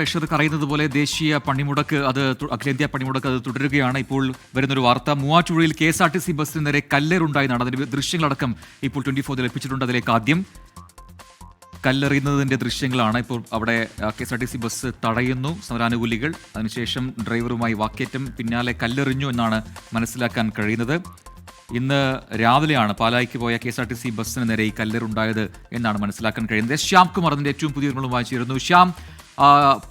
പ്രേക്ഷകർക്ക് അറിയുന്നത് പോലെ ദേശീയ പണിമുടക്ക് അത് അഖിലേന്ത്യാ പണിമുടക്ക് അത് തുടരുകയാണ്. ഇപ്പോൾ വരുന്നൊരു വാർത്ത. മൂവാറ്റുപുഴയിൽ K S R T C ബസ്സിന് നേരെ കല്ലേറുണ്ടായെന്നാണ് അതിന്റെ ദൃശ്യങ്ങളടക്കം ഇപ്പോൾ ട്വന്റി ഫോർ ലഭിച്ചിട്ടുണ്ട് അതിലേക്ക് ആദ്യം. കല്ലെറിയുന്നതിന്റെ ദൃശ്യങ്ങളാണ് ഇപ്പോൾ അവിടെ K S R T C bus തടയുന്നു. സമരാനുകൂലികൾ അതിനുശേഷം ഡ്രൈവറുമായി വാക്കേറ്റം പിന്നാലെ കല്ലെറിഞ്ഞു എന്നാണ് മനസ്സിലാക്കാൻ കഴിയുന്നത്. ഇന്ന് രാവിലെയാണ് പാലായിക്ക് പോയ K S R T C ബസ്സിന് നേരെ ഈ കല്ലെറുണ്ടായത് എന്നാണ് മനസ്സിലാക്കാൻ കഴിയുന്നത്. ശ്യാം കുമാർ അതിന്റെ ഏറ്റവും പുതിയ വിവരങ്ങളുമായി ചേരുന്നു. ശ്യാം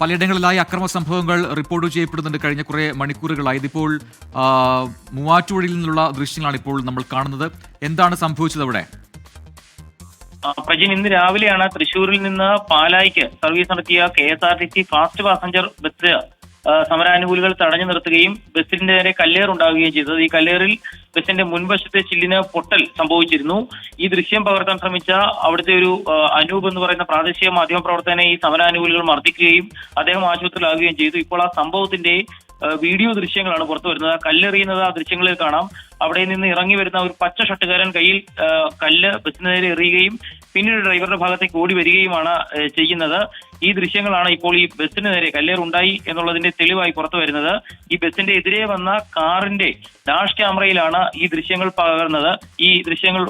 പലയിടങ്ങളിലായി അക്രമ സംഭവങ്ങൾ റിപ്പോർട്ട് ചെയ്യപ്പെടുന്നുണ്ട് കഴിഞ്ഞ കുറേ മണിക്കൂറുകളായി. ഇതിപ്പോൾ മൂവാറ്റുപുഴയിൽ നിന്നുള്ള ദൃശ്യങ്ങളാണ് ഇപ്പോൾ നമ്മൾ കാണുന്നത്. എന്താണ് സംഭവിച്ചത് അവിടെ? പ്രജിൻ ഇന്ന് രാവിലെയാണ് തൃശൂരിൽ നിന്ന് പാലായിക്ക് സർവീസ് നടത്തിയ K S R T C fast passenger bus സമരാനുകൂലികൾ തടഞ്ഞു നിർത്തുകയും ബസിന്റെ നേരെ കല്ലേറുണ്ടാവുകയും ചെയ്തത്. ഈ കല്ലേറിൽ ബസിന്റെ മുൻവശത്തെ ചില്ലിന് പൊട്ടൽ സംഭവിച്ചിരുന്നു. ഈ ദൃശ്യം പകർത്താൻ ശ്രമിച്ച അവിടുത്തെ ഒരു അനൂപ് എന്ന് പറയുന്ന പ്രാദേശിക മാധ്യമ പ്രവർത്തകനെ ഈ സമരാനുകൂലികൾ മർദ്ദിക്കുകയും അദ്ദേഹം ആശുപത്രിയിലാകുകയും ചെയ്തു. ഇപ്പോൾ ആ സംഭവത്തിന്റെ വീഡിയോ ദൃശ്യങ്ങളാണ് പുറത്തു വരുന്നത്. ആ കല്ലെറിയുന്നത് ആ ദൃശ്യങ്ങളിൽ കാണാം. അവിടെ നിന്ന് ഇറങ്ങി വരുന്ന ഒരു പച്ച ഷട്ടുകാരൻ കയ്യിൽ കല്ല് ബസിന് നേരെ എറിയുകയും പിന്നീട് ഡ്രൈവറുടെ ഭാഗത്തേക്ക് ഓടി വരികയുമാണ് ചെയ്യുന്നത്. ഈ ദൃശ്യങ്ങളാണ് ഇപ്പോൾ ഈ ബസ്സിന് നേരെ കല്ലേറുണ്ടായി എന്നുള്ളതിന്റെ തെളിവായി പുറത്തു വരുന്നത്. ഈ ബസ്സിന്റെ എതിരെ വന്ന കാറിന്റെ ഡാഷ് ക്യാമറയിലാണ് ഈ ദൃശ്യങ്ങൾ പകർന്നത്. ഈ ദൃശ്യങ്ങൾ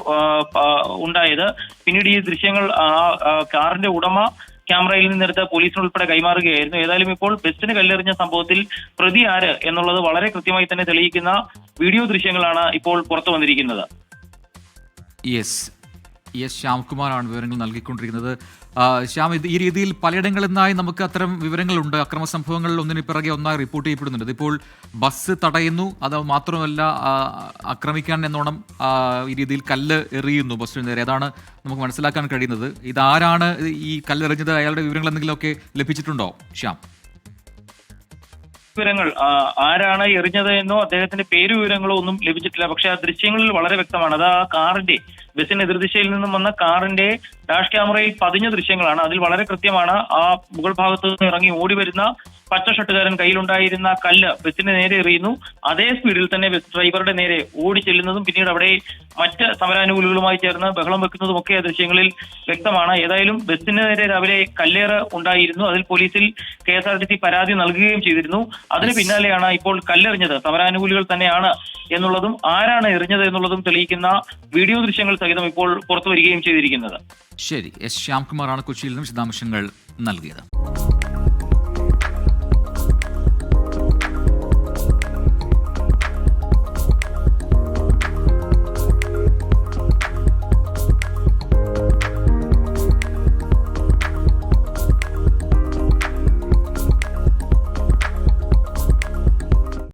ഉണ്ടായത്. പിന്നീട് ഈ ദൃശ്യങ്ങൾ കാറിന്റെ ഉടമ ക്യാമറയിൽ നിന്നെടുത്ത് പോലീസിന് ഉൾപ്പെടെ കൈമാറുകയായിരുന്നു. ഏതായാലും ഇപ്പോൾ ബസ്സിന് കല്ലെറിഞ്ഞ സംഭവത്തിൽ പ്രതി ആര് എന്നുള്ളത് വളരെ കൃത്യമായി തന്നെ തെളിയിക്കുന്ന വീഡിയോ ദൃശ്യങ്ങളാണ് ഇപ്പോൾ പുറത്തു വന്നിരിക്കുന്നത്. യെസ് യെസ് ശ്യാംകുമാറാണ് വിവരങ്ങൾ നൽകിക്കൊണ്ടിരിക്കുന്നത്. ശ്യാം ഇത് ഈ രീതിയിൽ പലയിടങ്ങളിൽ നിന്നായി നമുക്ക് അത്തരം വിവരങ്ങളുണ്ട്. അക്രമ സംഭവങ്ങൾ ഒന്നിന് പിറകെ ഒന്നായി റിപ്പോർട്ട് ചെയ്യപ്പെടുന്നുണ്ട്. ഇപ്പോൾ ബസ് തടയുന്നു. അത് മാത്രമല്ല ആക്രമിക്കാൻ എന്നോണം ഈ രീതിയിൽ കല്ല് എറിയുന്നു ബസ്സിന് നേരെ. അതാണ് നമുക്ക് മനസ്സിലാക്കാൻ കഴിയുന്നത്. ഇതാരാണ് ഈ കല്ലെറിഞ്ഞത്? അയാളുടെ വിവരങ്ങൾ എന്തെങ്കിലുമൊക്കെ ലഭിച്ചിട്ടുണ്ടോ ശ്യാം? വിവരങ്ങൾ ആരാണ് എറിഞ്ഞത് എന്നോ അദ്ദേഹത്തിന്റെ പേര് വിവരങ്ങളോ ഒന്നും ലഭിച്ചിട്ടില്ല. പക്ഷെ ആ ദൃശ്യങ്ങളിൽ വളരെ വ്യക്തമാണ്. അത് ആ കാറിന്റെ ബസിന് എതിർദിശയിൽ നിന്നും വന്ന കാറിന്റെ ഡാഷ് ക്യാമറയിൽ പതിഞ്ഞ ദൃശ്യങ്ങളാണ്. അതിൽ വളരെ കൃത്യമാണ് ആ മുകൾ ഭാഗത്ത് നിന്ന് ഇറങ്ങി ഓടി വരുന്ന പച്ച ഷട്ടുകാരൻ കയ്യിലുണ്ടായിരുന്ന കല്ല് ബസിന് നേരെ എറിയുന്നു. അതേ സ്പീഡിൽ തന്നെ ബസ് ഡ്രൈവറുടെ നേരെ ഓടി ചെല്ലുന്നതും പിന്നീട് അവിടെ മറ്റ് സമരാനുകൂലികളുമായി ചേർന്ന് ബഹളം വെക്കുന്നതും ഒക്കെ ദൃശ്യങ്ങളിൽ വ്യക്തമാണ്. ഏതായാലും ബസിന് നേരെ രാവിലെ കല്ലേറ് ഉണ്ടായിരുന്നു. അതിൽ പോലീസിൽ K S R T C പരാതി നൽകുകയും ചെയ്തിരുന്നു. അതിന് പിന്നാലെയാണ് ഇപ്പോൾ കല്ലെറിഞ്ഞത്. സമരാനുകൂലികൾ തന്നെയാണ് എന്നുള്ളതും ആരാണ് എറിഞ്ഞത് എന്നുള്ളതും തെളിയിക്കുന്ന വീഡിയോ ദൃശ്യങ്ങൾ സഹിതം ഇപ്പോൾ പുറത്തു വരികയും ചെയ്തിരിക്കുന്നത്. ശരി എസ് ശ്യാംകുമാറാണ് കൊച്ചിയിൽ നിന്നും വിശദാംശങ്ങൾ നൽകിയത്.